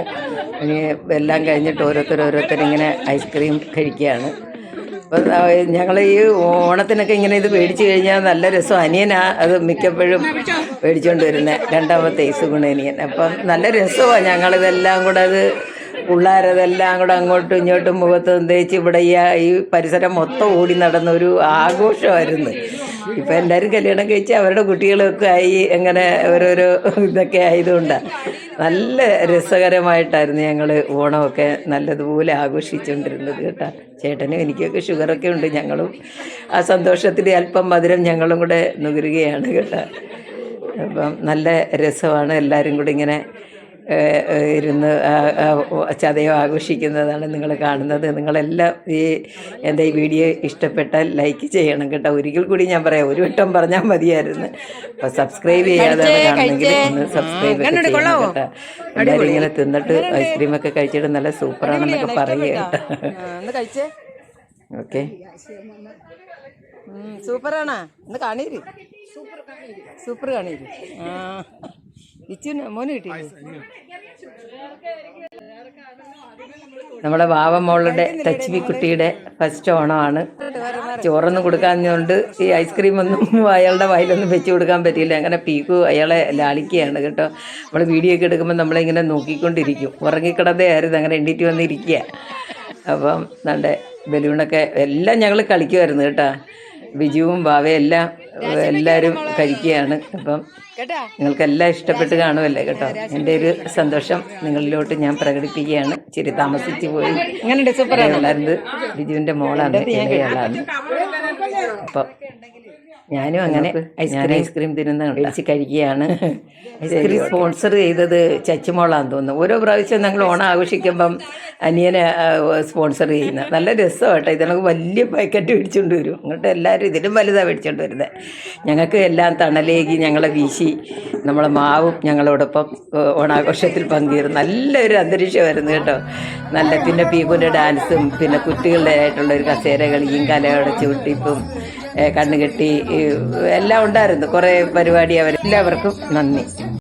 ഇനി എല്ലാം കഴിഞ്ഞിട്ട് ഓരോരുത്തർ ഇങ്ങനെ ഐസ്ക്രീം കഴിക്കുകയാണ്. അപ്പം ഞങ്ങൾ ഈ ഓണത്തിനൊക്കെ ഇങ്ങനെ ഇത് മേടിച്ചു കഴിഞ്ഞാൽ നല്ല രസം. അനിയനാ അത് മിക്കപ്പോഴും മേടിച്ചുകൊണ്ട് വരുന്നത് രണ്ടാമത്തെ സുഗുണനിയൻ അപ്പം നല്ല രസമാണ് ഞങ്ങളിതെല്ലാം കൂടെ അത് പിള്ളേരതെല്ലാം കൂടെ അങ്ങോട്ടും ഇങ്ങോട്ടും മുഖത്തും തേച്ച് ഇവിടെ ഈ പരിസരം മൊത്തം ഓടി നടന്ന ഒരു ആഘോഷമായിരുന്നു. ഇപ്പം എല്ലാവരും കല്യാണം കഴിച്ച് അവരുടെ കുട്ടികളൊക്കെ ആയി അങ്ങനെ ഓരോരോ ഇതൊക്കെ ആയതുകൊണ്ടാണ് നല്ല രസകരമായിട്ടായിരുന്നു ഞങ്ങൾ ഓണമൊക്കെ നല്ലതുപോലെ ആഘോഷിച്ചുകൊണ്ടിരുന്നത് കേട്ടോ. ചേട്ടനും എനിക്കൊക്കെ ഷുഗറൊക്കെ ഉണ്ട് ഞങ്ങളും ആ സന്തോഷത്തിൽ അല്പം മധുരം ഞങ്ങളും കൂടെ നുകരുകയാണ് കേട്ടോ. അപ്പം നല്ല രസമാണ് എല്ലാവരും കൂടി ഇങ്ങനെ ഇരുന്ന് ചതയം ആഘോഷിക്കുന്നതാണ് നിങ്ങൾ കാണുന്നത്. നിങ്ങളെല്ലാം ഈ എന്റെ ഈ വീഡിയോ ഇഷ്ടപ്പെട്ടാൽ ലൈക്ക് ചെയ്യണം കേട്ടോ. ഒരിക്കൽ കൂടി ഞാൻ പറയാം ഒരു വട്ടം പറഞ്ഞാൽ മതിയായിരുന്നു. അപ്പോൾ സബ്സ്ക്രൈബ് ചെയ്യാതാണ് കാണുന്നെങ്കിൽ ഒന്ന് സബ്സ്ക്രൈബ് ഒക്കെ ചെയ്യണം കേട്ടോ. എല്ലാവരും ഇങ്ങനെ തിന്നിട്ട് ഐസ്ക്രീം ഒക്കെ കഴിച്ചിട്ട് നല്ല സൂപ്പറാണെന്നൊക്കെ പറയുക. ഓക്കെ. സൂപ്പറാണാ. ഒന്ന് കാണീര്. സൂപ്പർ കാണീര്. ആ. ഇച്ചുന് മോന് കിട്ടി. നമ്മുടെ വാവമോളുടെ കുട്ടിയുടെ ഫസ്റ്റ് ഓണമാണ്. ചോറൊന്നും കൊടുക്കാഞ്ഞുകൊണ്ട് ഈ ഐസ്ക്രീം ഒന്നും അയാളുടെ വായിലൊന്നും വെച്ച് കൊടുക്കാൻ പറ്റിയില്ല. അങ്ങനെ പീക്കു അയാളെ ലാളിക്കുകയാണ് കേട്ടോ. നമ്മൾ വീഡിയോ ഒക്കെ എടുക്കുമ്പോൾ നമ്മളിങ്ങനെ നോക്കിക്കൊണ്ടിരിക്കും. ഉറങ്ങിക്കിടന്നേ ആയിരുന്നു. അങ്ങനെ എണ്ണീറ്റ് വന്നിരിക്കുക. അപ്പം നല്ല ബലൂണൊക്കെ എല്ലാം ഞങ്ങൾ കളിക്കുമായിരുന്നു കേട്ടോ. ബിജുവും ബാവയും എല്ലാം എല്ലാവരും കഴിക്കുകയാണ്. അപ്പം നിങ്ങൾക്കെല്ലാം ഇഷ്ടപ്പെട്ട് കാണുമല്ലേ കേട്ടോ? എന്റെ ഒരു സന്തോഷം നിങ്ങളിലോട്ട് ഞാൻ പ്രകടിപ്പിക്കുകയാണ്. ഇച്ചിരി താമസിച്ച് പോയി. ഉള്ളത് ബിജുവിന്റെ മോളാണ് ഇളയാളാണ് അപ്പം ഞാനും അങ്ങനെ ഐസ്ക്രീം ഐസ്ക്രീം തിരുന്ന മേടിച്ച് കഴിക്കുകയാണ്. ഐസ്ക്രീം സ്പോൺസർ ചെയ്തത് ചച്ചുമോളാന്ന് തോന്നുന്നു. ഓരോ പ്രാവശ്യം ഞങ്ങൾ ഓണം ആഘോഷിക്കുമ്പം അനിയനെ സ്പോൺസർ ചെയ്യുന്ന നല്ല രസമാണ് കേട്ടോ ഇതിനൊക്കെ വലിയ പാക്കറ്റ് മേടിച്ചുകൊണ്ട് വരും. അങ്ങോട്ട് എല്ലാവരും ഇതിലും വലുതാണ് മേടിച്ചുകൊണ്ട് വരുന്നത് ഞങ്ങൾക്ക് എല്ലാം തണലേകി ഞങ്ങളെ വീശി നമ്മളെ മാവും ഞങ്ങളോടൊപ്പം ഓണാഘോഷത്തിൽ പങ്കുചേരും നല്ലൊരു അന്തരീക്ഷമായിരുന്നു കേട്ടോ. നല്ല പിന്നെ പീകുന്റെ ഡാൻസും പിന്നെ കുട്ടികളുടെ ആയിട്ടുള്ള ഒരു കസേര കളിയും കലയുടെ ചൂട്ടിപ്പും ഏഹ്, കണ്ണുകെട്ടി എല്ലാം ഉണ്ടായിരുന്നു. കുറേ പരിപാടി അവർ എല്ലാവർക്കും നന്ദി.